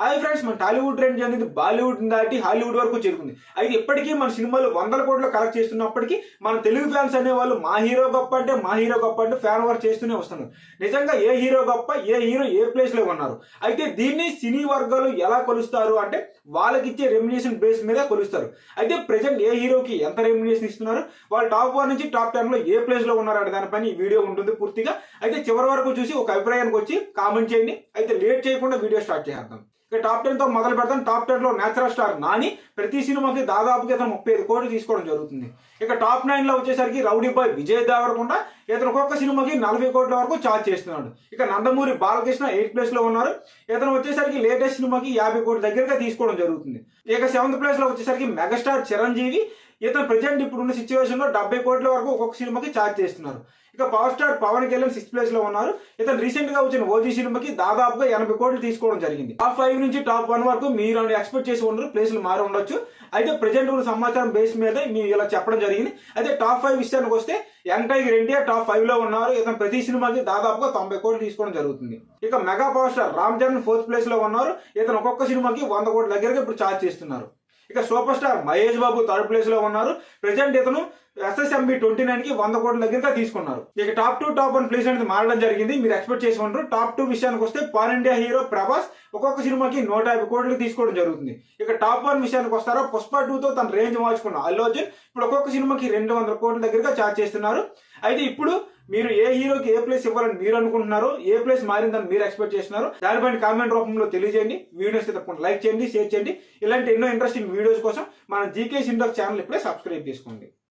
Hi friends మన Tollywood range అనేది బాలీవుడ్ దాటి హాలీవుడ్ వరకు చేరుకుంది. అయితే ఇప్పటికీ మన సినిమాలు వందల కోట్లు కలెక్ట్ చేస్తున్నప్పటికీ మన తెలుగు ఫ్యాన్స్ అనేవాళ్ళు మా హీరో గొప్ప అంటే మా హీరో గొప్ప అంటే ఫ్యాన్ వర్క్ చేస్తూనే వస్తున్నారు. నిజంగా ఏ హీరో గొప్ప ఏ హీరో ఏ ప్లేస్లో ఉన్నారు? అయితే దీన్ని సినీ వర్గాలు ఎలా కొలుస్తారు అంటే వాళ్ళకి ఇచ్చే రెమ్యునేషన్ బేస్ మీద కొలుస్తారు. అయితే ప్రజెంట్ ఏ హీరోకి ఎంత రెమ్యునేషన్ ఇస్తున్నారు? వాళ్ళు టాప్ వన్ నుంచి టాప్ టెన్లో ఏ ప్లేస్లో ఉన్నారు అనే దానిపైన ఈ వీడియో ఉంటుంది పూర్తిగా. అయితే చివరి వరకు చూసి ఒక అభిప్రాయానికి వచ్చి కామెంట్ చేయండి. అయితే లేట్ చేయకుండా వీడియో స్టార్ట్ చేద్దాం. ఇక టాప్ టెన్తో మొదలు పెడతాం టాప్ టెన్లో నేచురల్ స్టార్ నాని. ప్రతి సినిమాకి దాదాపుగా ఇతను ముప్పై ఐదు కోట్లు తీసుకోవడం జరుగుతుంది. ఇక టాప్ నైన్లో వచ్చేసరికి రౌడీ బాయ్ విజయ్ దేవరకుండా. ఇతను ఒక్కొక్క సినిమాకి నలభై కోట్ల వరకు ఛార్జ్ చేస్తున్నాడు. ఇక నందమూరి బాలకృష్ణ ఎయిత్ ప్లేస్లో ఉన్నారు. ఇతను వచ్చేసరికి లేటెస్ట్ సినిమాకి యాభై కోట్ల దగ్గరగా తీసుకోవడం జరుగుతుంది. ఇక సెవెంత్ ప్లేస్లో వచ్చేసరికి మెగాస్టార్ చిరంజీవి. ఇతను ప్రజెంట్ ఇప్పుడున్న సిచ్యువేషన్లో డెబ్బై కోట్ల వరకు ఒక్కొక్క సినిమాకి ఛార్జ్ చేస్తున్నారు. ఇక power star Pawan Kalyan sixth ప్లేస్లో ఉన్నారు. ఇతను రీసెంట్గా వచ్చిన ఓజీ సినిమాకి దాదాపుగా ఎనభై కోట్లు తీసుకోవడం జరిగింది. టాప్ ఫైవ్ నుంచి టాప్ వన్ వరకు మీరు ఎక్స్పెక్ట్ చేసి ఉండరు ప్లేస్లు మారి ఉండొచ్చు. అయితే ప్రజెంట్ ఉన్న సమాచారం బేస్ మీద మీరు ఇలా చెప్పడం జరిగింది. అయితే టాప్ ఫైవ్ విషయానికి వస్తే యంగ్ ఎన్టీఆర్ టాప్ ఫైవ్లో ఉన్నారు. ఇతను ప్రతి సినిమాకి దాదాపుగా తొంభై కోట్లు తీసుకోవడం జరుగుతుంది. ఇక mega power star Ram Charan fourth ప్లేస్లో ఉన్నారు. ఇతను ఒక్కొక్క సినిమాకి వంద కోట్ల దగ్గరగా ఇప్పుడు ఛార్జ్ చేస్తున్నారు. ఇక super star Mahesh Babu third ప్లేస్లో ఉన్నారు. ప్రెసెంట్ ఇతను ఎస్ఎస్ఎంబి ట్వంటీ నైన్కి వంద కోట్ల దగ్గరగా తీసుకున్నారు. ఇక top two top one place అనేది మారడం జరిగింది. మీరు ఎక్స్పెక్ట్ చేసి ఉంటారు టాప్ టూ విషయానికి వస్తే పాన్ ఇండియా హీరో ప్రభాస్ ఒక్కొక్క సినిమాకి నూట యాభై కోట్లు తీసుకోవడం జరుగుతుంది. ఇక టాప్ వన్ విషయానికి వస్తారో? పుష్ప టూ తో తన రేంజ్ మార్చుకున్న అల్లు అర్జున్ ఇప్పుడు ఒక్కొక్క సినిమాకి రెండు వందల కోట్ల దగ్గరగా ఛార్జ్ చేస్తున్నారు. అయితే ఇప్పుడు మీరు ఏ హీరోకి ఏ ప్లేస్ ఇవ్వాలని మీరు అనుకుంటున్నారో ఏ ప్లేస్ మారిందని మీరు ఎక్స్పెక్ట్ చేస్తున్నారు దానిపైన కామెంట్ రూపంలో తెలియజేయండి. వీడియోస్ తప్పకుండా లైక్ చేయండి షేర్ చేయండి. ఇలాంటి ఎన్నో ఇంట్రెస్టింగ్ వీడియోస్ కోసం మన జీకే సిండక్ ఛానల్ ఇప్పుడే సబ్స్క్రైబ్ చేసుకోండి.